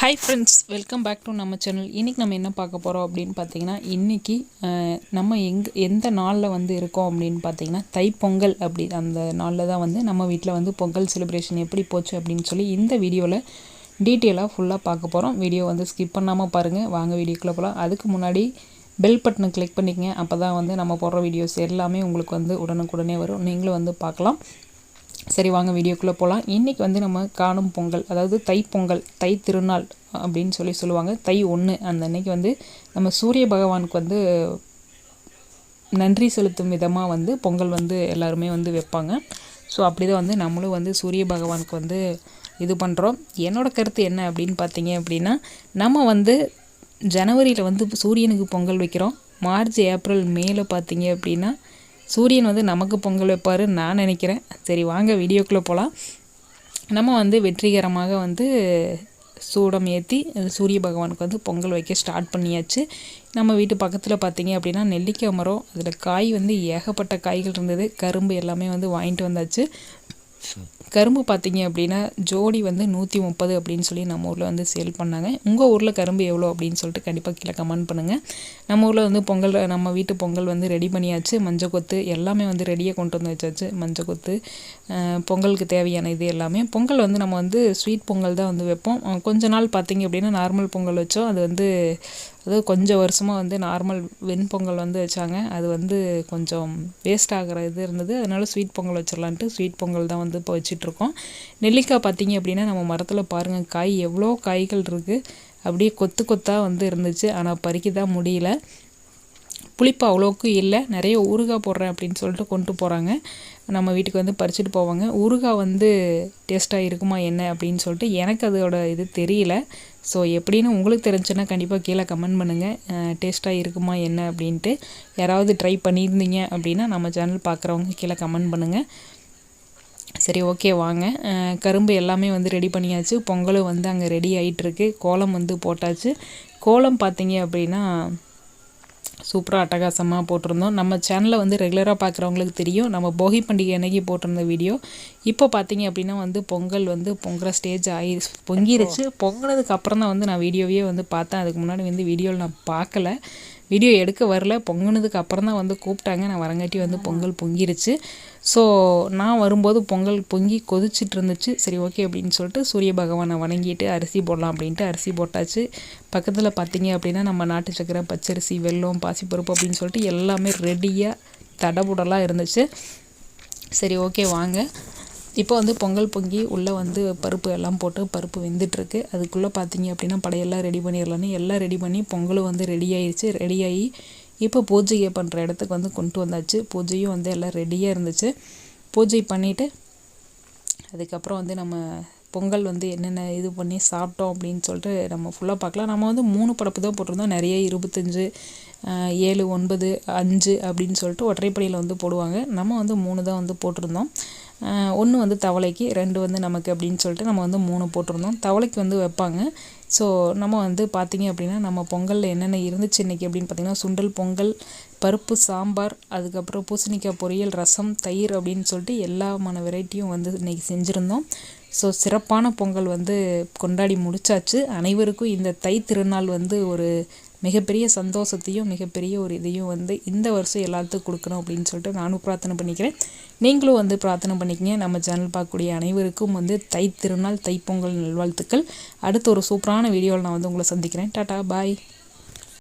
Hi friends welcome back to நம்ம channel இன்றைக்கி நம்ம என்ன பார்க்க போகிறோம் அப்படின்னு பார்த்தீங்கன்னா இன்றைக்கி நம்ம எங் எந்த நாளில் வந்து இருக்கோம் அப்படின்னு பார்த்தீங்கன்னா தைப்பொங்கல் அப்படி அந்த நாளில் தான் வந்து நம்ம வீட்டில் வந்து பொங்கல் செலிப்ரேஷன் எப்படி போச்சு அப்படின்னு சொல்லி இந்த வீடியோவில் டீட்டெயிலாக ஃபுல்லாக பார்க்க போகிறோம் வீடியோ வந்து ஸ்கிப் பண்ணாமல் பாருங்கள் வாங்க வீடியோக்குள்ளே போகலாம் அதுக்கு முன்னாடி பெல் பட்டனை கிளிக் பண்ணிக்கங்க. அப்போ தான் வந்து நம்ம போடுற வீடியோஸ் எல்லாமே உங்களுக்கு வந்து உடனுக்குடனே வரும். நீங்களும் வந்து பார்க்கலாம். சரி வாங்க வீடியோக்குள்ளே போகலாம் இன்றைக்கி வந்து நம்ம காணும் பொங்கல் அதாவது தை பொங்கல் தை திருநாள் அப்படின்னு சொல்லி சொல்லுவாங்க. தை ஒன்று அந்த அன்னைக்கு வந்து நம்ம சூரிய பகவானுக்கு வந்து நன்றி செலுத்தும் விதமாக வந்து பொங்கல் வந்து எல்லாருமே வந்து வைப்பாங்க. ஸோ அப்படி தான் வந்து நம்மளும் வந்து சூரிய பகவானுக்கு வந்து இது பண்ணுறோம் என்னோடய கருத்து என்ன அப்படின்னு பார்த்தீங்க அப்படின்னா நம்ம வந்து ஜனவரியில் வந்து சூரியனுக்கு பொங்கல் வைக்கிறோம். மார்ச் ஏப்ரல் மேலே பார்த்தீங்க அப்படின்னா சூரியன் வந்து நமக்கு பொங்கல் வைப்பார் நான் நினைக்கிறேன். சரி வாங்க வீடியோக்குள்ளே போகலாம் நம்ம வந்து வெற்றிகரமாக வந்து சூடம் ஏற்றி சூரிய பகவானுக்கு வந்து பொங்கல் வைக்க ஸ்டார்ட் பண்ணியாச்சு. நம்ம வீட்டு பக்கத்தில் பார்த்தீங்க அப்படின்னா நெல்லிக்காய் மரம் அதில் காய் வந்து ஏகப்பட்ட காய்கள் இருந்தது. கரும்பு எல்லாமே வந்து வாங்கிட்டு வந்தாச்சு. கரும்பு பார்த்தீங்க அப்படின்னா ஜோடி வந்து நூற்றி முப்பது அப்படின்னு சொல்லி நம்ம ஊரில் வந்து சேல் பண்ணாங்க. உங்கள் ஊரில் கரும்பு எவ்வளோ அப்படின்னு சொல்லிட்டு கண்டிப்பாக கீழே கமெண்ட் பண்ணுங்கள் நம்ம ஊரில் வந்து பொங்கல் நம்ம வீட்டு பொங்கல் வந்து ரெடி பண்ணியாச்சு. மஞ்சள் கொத்து எல்லாமே வந்து ரெடியாக கொண்டு வந்து வச்சாச்சு. மஞ்சள் கொத்து பொங்கலுக்கு தேவையான இது எல்லாமே. பொங்கல் வந்து நம்ம வந்து ஸ்வீட் பொங்கல் தான் வந்து வைப்போம். கொஞ்ச நாள் பார்த்தீங்க அப்படின்னா நார்மல் பொங்கல் வச்சோம். அது வந்து அதாவது கொஞ்சம் வருஷமாக வந்து நார்மல் வெண்பொங்கல் வந்து வச்சாங்க. அது வந்து கொஞ்சம் வேஸ்ட் ஆகிற இது இருந்தது. அதனால் ஸ்வீட் பொங்கல் வச்சிடலான்ட்டு ஸ்வீட் பொங்கல் தான் வந்து இப்போ வச்சிட்ருக்கோம் நெல்லிக்காய் பார்த்திங்க அப்படின்னா நம்ம மரத்தில் பாருங்கள் காய் எவ்வளோ காய்கள் இருக்குது அப்படியே கொத்து கொத்தாக வந்து இருந்துச்சு. ஆனால் பறிக்க தான் முடியல. புளிப்பு அவ்வளோக்கு இல்லை. நிறைய ஊறுகாய் போடுறேன் அப்படின்னு சொல்லிட்டு கொண்டு போகிறாங்க நம்ம வீட்டுக்கு வந்து பறிச்சுட்டு போவாங்க. ஊறுகாய் வந்து டேஸ்ட்டாக இருக்குமா என்ன அப்படின்னு சொல்லிட்டு எனக்கு அதோட இது தெரியல. ஸோ எப்படின்னு உங்களுக்கு தெரிஞ்சுன்னா கண்டிப்பாக கீழே கமெண்ட் பண்ணுங்கள் டேஸ்ட்டாக இருக்குமா என்ன அப்படின்ட்டு. யாராவது ட்ரை பண்ணியிருந்தீங்க அப்படின்னா நம்ம சேனல் பார்க்குறவங்க கீழே கமெண்ட் பண்ணுங்கள் சரி ஓகே வாங்க. கரும்பு எல்லாமே வந்து ரெடி பண்ணியாச்சு. பொங்கலும் வந்து அங்கே ரெடி ஆகிட்டுருக்கு கோலம் வந்து போட்டாச்சு. கோலம் பார்த்தீங்க அப்படின்னா சூப்பராக அட்டகாசமாக போட்டிருந்தோம். நம்ம சேனலில் வந்து ரெகுலராக பார்க்குறவங்களுக்கு தெரியும். நம்ம போகி பண்டிகை அன்னைக்கு போட்டிருந்த வீடியோ இப்போ பார்த்தீங்க அப்படின்னா வந்து பொங்கல் வந்து பொங்குற ஸ்டேஜ் ஆகி பொங்கிருச்சு. பொங்கினதுக்கு அப்புறம் தான் வந்து நான் வீடியோவே வந்து பார்த்தேன். அதுக்கு முன்னாடி வந்து வீடியோவில் நான் பார்க்கல. வீடியோ எடுக்க வரல. பொங்கினதுக்கு அப்புறம் தான் வந்து கூப்பிட்டாங்க. நான் வரங்காட்டி வந்து பொங்கல் பொங்கிருச்சு. ஸோ நான் வரும்போது பொங்கல் பொங்கி கொதிச்சிட்டு இருந்துச்சு. சரி ஓகே அப்படின்னு சொல்லிட்டு சூரிய பகவானை வணங்கிட்டு அரிசி போடலாம் அப்படின்ட்டு அரிசி போட்டாச்சு. பக்கத்தில் பார்த்தீங்க அப்படின்னா நம்ம நாட்டு சக்கரை பச்சரிசி வெல்லம் பாசிப்பருப்பு அப்படின்னு சொல்லிட்டு எல்லாமே ரெடியாக தடபுடலாக இருந்துச்சு. சரி ஓகே வாங்க. இப்போ வந்து பொங்கல் பொங்கி உள்ளே வந்து பருப்பு எல்லாம் போட்டு பருப்பு வெந்துட்டுருக்கு. அதுக்குள்ளே பார்த்தீங்க அப்படின்னா படையெல்லாம் ரெடி பண்ணிடலான்னு எல்லாம் ரெடி பண்ணி பொங்கலும் வந்து ரெடி ஆயிடுச்சு ரெடியாகி இப்போ பூஜையை பண்ணுற இடத்துக்கு வந்து கொண்டு வந்தாச்சு. பூஜையும் வந்து எல்லாம் ரெடியாக இருந்துச்சு. பூஜை பண்ணிவிட்டு அதுக்கப்புறம் வந்து நம்ம பொங்கல் வந்து என்னென்ன இது பண்ணி சாப்பிட்டோம் அப்படின்னு சொல்லிட்டு நம்ம ஃபுல்லாக பார்க்கலாம். நம்ம வந்து மூணு படப்பு தான் போட்டிருந்தோம். நிறைய இருபத்தஞ்சு ஏழு ஒன்பது அஞ்சு அப்படின்னு சொல்லிட்டு ஒற்றைப்படையில் வந்து போடுவாங்க. நம்ம வந்து மூணு தான் வந்து போட்டிருந்தோம். ஒன்று வந்து தவளைக்கு ரெண்டு வந்து நமக்கு அப்படின்னு சொல்லிட்டு நம்ம வந்து மூணு போட்டிருந்தோம். தவளைக்கு வந்து வைப்பாங்க. ஸோ நம்ம வந்து பார்த்திங்க அப்படின்னா நம்ம பொங்கலில் என்னென்ன இருந்துச்சு இன்றைக்கி அப்படின்னு பார்த்திங்கன்னா சுண்டல் பொங்கல் பருப்பு சாம்பார் அதுக்கப்புறம் பூசணிக்காய் பொரியல் ரசம் தயிர் அப்படின்னு சொல்லிட்டு எல்லாமான வெரைட்டியும் வந்து இன்றைக்கி செஞ்சுருந்தோம். ஸோ சிறப்பான பொங்கல் வந்து கொண்டாடி முடிச்சாச்சு. அனைவருக்கும் இந்த தை திருநாள் வந்து ஒரு மிகப்பெரிய சந்தோஷத்தையும் மிகப்பெரிய ஒரு இதையும் வந்து இந்த வருஷம் எல்லாத்துக்கும் கொடுக்கணும் அப்படின்னு சொல்லிட்டு நானும் பிரார்த்தனை பண்ணிக்கிறேன். நீங்களும் வந்து பிரார்த்தனை பண்ணிக்கங்க. நம்ம சேனல் பார்க்கக்கூடிய அனைவருக்கும் வந்து தை திருநாள் தைப்பொங்கல் நல்வாழ்த்துக்கள். அடுத்த ஒரு சூப்பரான வீடியோவில் நான் வந்து உங்களை சந்திக்கிறேன். Tata bye.